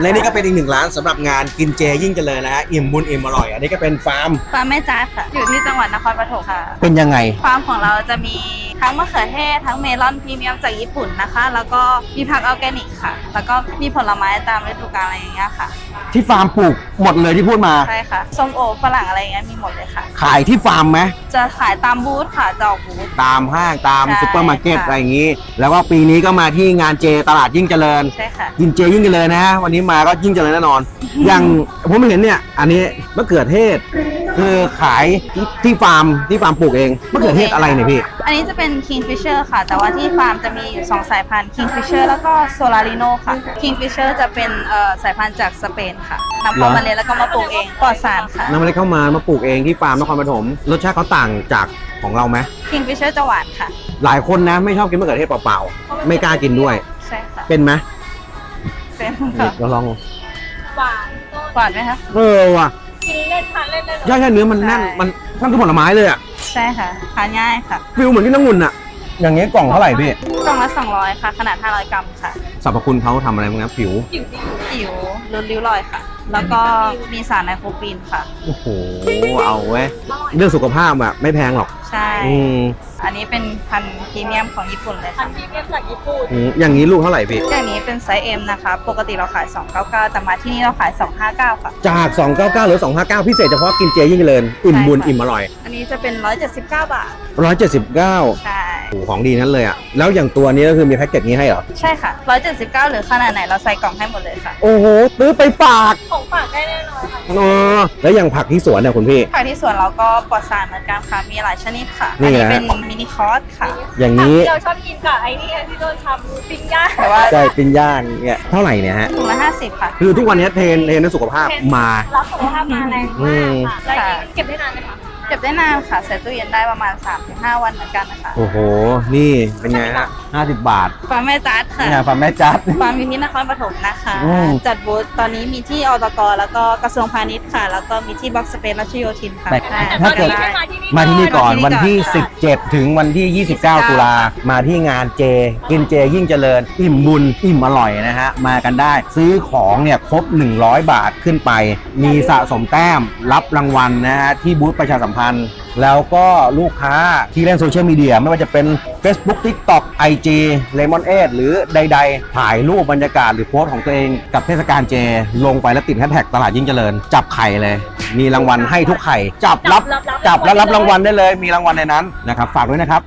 และนี่ก็เป็นอีกหนึ่งร้านสำหรับงานกินเจยิ่งเจริญนะฮะอิ่มบุญอิ่มอร่อย อันนี้ก็เป็นฟาร์ม ฟาร์มแม่จ้าค่ะ อยู่ที่จังหวัดนครปฐมค่ะ เป็นยังไง ฟาร์มของเราจะมี ทั้งมะเขือเทศทั้งเมลอนพรีเมียมจากญี่ปุ่นนะคะ แล้วก็มีผักออร์แกนิกค่ะ แล้วก็มีผลไม้ตามฤดูกาลอะไรอย่างเงี้ยค่ะ ที่ฟาร์มปลูกหมดเลยที่พูดมา ใช่ค่ะส้มโอฝรั่งอะไรอย่างเงี้ยมีหมดเลยค่ะ ขายที่ฟาร์มไหมจะขายตามบูธค่ะจะออกบูธ ตามห้างตามใช่ซุปเปอร์มาร์เก็ตค่ะ อะไรอย่างนี้ แล้วก็ปีนี้ก็มาที่งานเจตลาดยิ่งเจริญ ใช่ค่ะ กินเจยิ่งเจริญนะฮะวันนี้มาก็ยิ่งเจริญแน่นอน อย่างผมเห็นเนี่ย อันนี้มะเขือเทศ คือขายที่ที่ฟาร์มที่ฟาร์มปลูกเองมะเขือเทศอะไรเนี่ยพี่ อันนี้จะเป็น Kingfisher ค่ะ แต่ว่าที่ฟาร์มจะมีอยู่2สายพันธุ์ Kingfisher แล้วก็ Solarino ค่ะ Kingfisher จะเป็นเอ่อสายพันธุ์จากสเปนค่ะนำเข้ามาเลี้ยงแล้วก็มาปลูกเองปลอดสารค่ะ นำเมล็ดเข้ามามาปลูกเองที่ฟาร์มนครปฐมรสชาติเขาต่างจากของเราไหม Kingfisher จะหวานค่ะ หลายคนนะไม่ชอบกินมะเขือเทศเปล่าๆ ไม่กล้ากินด้วย ใช่ค่ะเป็นไหมเป็นค่ะเราลองหวานหวานไหมคะ เออว่ะ กินเล่นทานเล่นได้เลยใช่ใช่เนื้อมันแน่น มันนั่นคือผลไม้เลยอะใช่ค่ะทานง่ายค่ะฟิลเหมือนที่น้ำงุ่นอะ อย่างเงี้ยกล่องเท่าไหร่พี่กล่องละ200 ค่ะ ขนาด 500 กรัมค่ะสรรพคุณเขาทำอะไรบ้างนะผิวผิวดีผิวลดริ้วรอยค่ะ แล้วก็มีสารไนโตรปีนค่ะ โอ้โห เอาเว้ย เรื่องสุขภาพอะไม่แพงหรอก ใช่ อืมอันนี้เป็นพันธุ์พรีเมียมของญี่ปุ่นเลยพัค่ะนธุ์พรีเมียมจากญี่ปุ่น อืมอย่างนี้ลูกเท่าไหร่พี่ อย่างนี้ เป็นไซส์ M นะคะ ปกติเราขาย 299 แต่มาที่นี่เราขาย 259 ค่ะ จาก 299หรือ 259 พิเศษเฉพาะกินเจยิ่งเจริญ อิ่มบุญใช่ค่ะ อิ่มอร่อย อันนี้จะเป็น 179 บาท 179 ใช่ โอ้โหของดีนั้นเลยอะแล้วอย่างตัวนี้ก็คือมีแพ็กเกจนี้ให้เหรอ ใช่ค่ะ179หรือขนาดไหนเราใส่กล่องให้หมดเลยค่ะ โอ้โหซื้อไปฝากของฝากได้แน่นอนค่ะเออแล้วอย่างผักที่สวนเนี่ยคุณพี่ ผักที่สวนเราก็ปลอดสารเหมือนกันค่ะ มีหลายชนิดค่ะ นี่อันี้นะ เป็นมินิคอร์สค่ะ อย่างนี้ที่เราชอบกินกับไอ้นี่ที่โดนทำปิ้งย่างแต่ว่าใช่ปิ้งย่างเนี่ยเท่าไหร่เนี่ยฮะ ถุงละ50 ค่ะ คือทุกวันนี้เทรนเทรนเรื่องสุขภาพมา รับสุขภาพมาแรงอืมามกค่ะแล้วอย่างนี้เก็บได้นานไหมคะ เก็บได้นานค่ะใส่ตู้เย็นได้ประมาณ 3-5 วันเหมือนกันนะคะโอ้โห นี่เป็นไงฮะ50บาทฟาร์มแม่จัดค่ะเนี่ยฟาร์มแม่จัด ฟาร์มอยู่ที่นครปฐมนะคะ อืม จัดบูธตอนนี้มีที่อตกแล้วก็กระทรวงพาณิชย์ค่ะ แล้วก็มีที่บ็อกสเปซรัชโยธินค่ะ แต่ใช่ถ้าเกิดได้มาที่นี่ก่อนมาที่นี่ก่อนวันที่ค่ะ17 ถึงวันที่ 29 ตุลามาที่งานเจ กินเจยิ่งเจริญ อิ่มบุญ อิ่มอร่อยนะฮะ มากันได้ ซื้อของเนี่ยครบ 100 บาทขึ้นไป มีสะสมแต้มรับรางวัลนะฮะ ที่บูธประชาสัมพันธ์แล้วก็ลูกค้าที่เล่นโซเชียลมีเดียไม่ว่าจะเป็น Facebook TikTok IG Lemon 8หรือใด ๆ ถ่ายรูปบรรยากาศหรือโพสต์ของตัวเองกับเทศกาลเจ ลงไปแล้วติดแฮชแท็กตลาดยิ่งเจริญ จับไข่เลย มีรางวัลให้ทุกไข่ จับรับรับรับจับแล้วรับรางวัลได้เลย มีรางวัลในนั้นนะครับฝากด้วยนะครับ